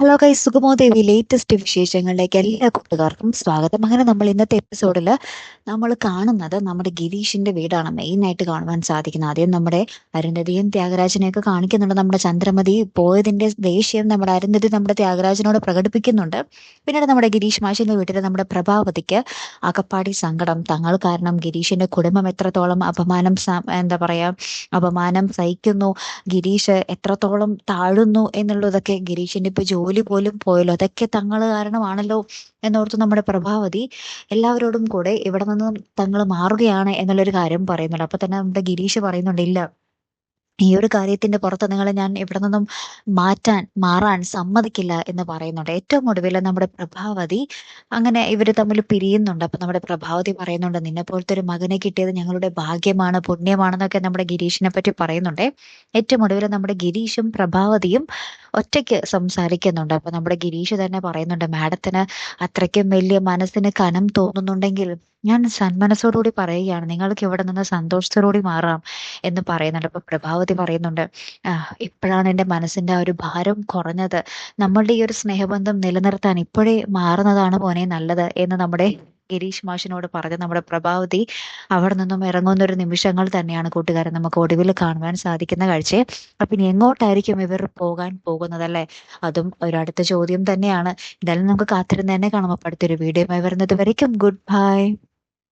Hello കൈ സുഗമോ ദേവി latest വിശേഷങ്ങളിലേക്ക് എല്ലാ കൂട്ടുകാർക്കും സ്വാഗതം. അങ്ങനെ നമ്മൾ ഇന്നത്തെ എപ്പിസോഡിൽ നമ്മൾ കാണുന്നത് നമ്മുടെ ഗിരീഷിന്റെ വീടാണ്. മെയിൻ ആയിട്ട് കാണുവാൻ സാധിക്കുന്നത്. ആദ്യം നമ്മുടെ അരുന്ധതിയും ത്യാഗരാജനെയൊക്കെ കാണിക്കുന്നുണ്ട്. നമ്മുടെ ചന്ദ്രമതി പോയതിന്റെ ദേഷ്യം നമ്മുടെ അരുന്ധതി നമ്മുടെ ത്യാഗരാജനോട് പ്രകടിപ്പിക്കുന്നുണ്ട്. പിന്നീട് നമ്മുടെ ഗിരീഷ് മാഷിന്റെ വീട്ടിൽ നമ്മുടെ പ്രഭാവതിക്ക് അകപ്പാടി സങ്കടം. തങ്ങൾ കാരണം ഗിരീഷിന്റെ കുടുംബം എത്രത്തോളം അപമാനം എന്താ പറയാ അപമാനം സഹിക്കുന്നു ഗിരീഷ് എത്രത്തോളം താഴുന്നു എന്നുള്ളതൊക്കെ ഗിരീഷിന്റെ ഇപ്പൊ ജോലി പോലും പോയല്ലോ. അതൊക്കെ തങ്ങൾ കാരണമാണല്ലോ എന്നോർത്ത് നമ്മുടെ പ്രഭാവതി എല്ലാവരോടും കൂടെ ഇവിടെ നിന്ന് തങ്ങൾ മാറുകയാണ് എന്നുള്ളൊരു കാര്യം പറയുന്നുണ്ട്. അപ്പൊ തന്നെ നമ്മുടെ ഗിരീഷ് പറയുന്നുണ്ട് ഇല്ല. ഈ ഒരു കാര്യത്തിന്റെ പുറത്ത് നിങ്ങളെ ഞാൻ ഇവിടെ നിന്നും മാറ്റാൻ മാറാൻ സമ്മതിക്കില്ല എന്ന് പറയുന്നുണ്ട്. ഏറ്റവും ഒടുവിൽ നമ്മുടെ പ്രഭാവതി അങ്ങനെ ഇവർ തമ്മിൽ പിരിയുന്നുണ്ട്. അപ്പൊ നമ്മുടെ പ്രഭാവതി പറയുന്നുണ്ട് നിന്നെ പോലത്തെ ഒരു മകനെ കിട്ടിയത് ഞങ്ങളുടെ ഭാഗ്യമാണ് പുണ്യമാണെന്നൊക്കെ നമ്മുടെ ഗിരീഷിനെ പറ്റി പറയുന്നുണ്ട്. ഏറ്റവും ഒടുവിൽ നമ്മുടെ ഗിരീഷും പ്രഭാവതിയും ഒറ്റയ്ക്ക് സംസാരിക്കുന്നുണ്ട്. അപ്പൊ നമ്മുടെ ഗിരീഷ് തന്നെ പറയുന്നുണ്ട് മാഡത്തിന് അത്രയ്ക്കും വലിയ മനസ്സിന് കനം തോന്നുന്നുണ്ടെങ്കിൽ ഞാൻ സന്മനസ്സോടുകൂടി പറയുകയാണ്. നിങ്ങൾക്ക് ഇവിടെ നിന്ന് സന്തോഷത്തോടുകൂടി മാറാം എന്ന് പറയുന്നുണ്ട്. അപ്പൊ പ്രഭാവതി പറയുന്നുണ്ട് ഇപ്പോഴാണ് എന്റെ മനസ്സിന്റെ ആ ഒരു ഭാരം കുറഞ്ഞത്. നമ്മളുടെ ഈ ഒരു സ്നേഹബന്ധം നിലനിർത്താൻ ഇപ്പോഴേ മാറുന്നതാണ് പോനെ നല്ലത് എന്ന് നമ്മുടെ ഗിരീഷ് മാഷിനോട് പറഞ്ഞ നമ്മുടെ പ്രഭാവതി അവിടെ നിന്നും ഇറങ്ങുന്ന ഒരു നിമിഷങ്ങൾ തന്നെയാണ് കൂട്ടുകാരൻ നമുക്ക് ഒടുവിൽ കാണുവാൻ സാധിക്കുന്ന കാഴ്ച അപ്പൊ ഇനി എങ്ങോട്ടായിരിക്കും ഇവർ പോകാൻ പോകുന്നത് അല്ലെ അതും ഒരടുത്ത ചോദ്യം തന്നെയാണ്. എന്തായാലും നമുക്ക് കാത്തിരുന്ന് തന്നെ കാണാം. അപ്പൊ അടുത്തൊരു വീഡിയോ വരുന്നത് വരയ്ക്കും. Good bye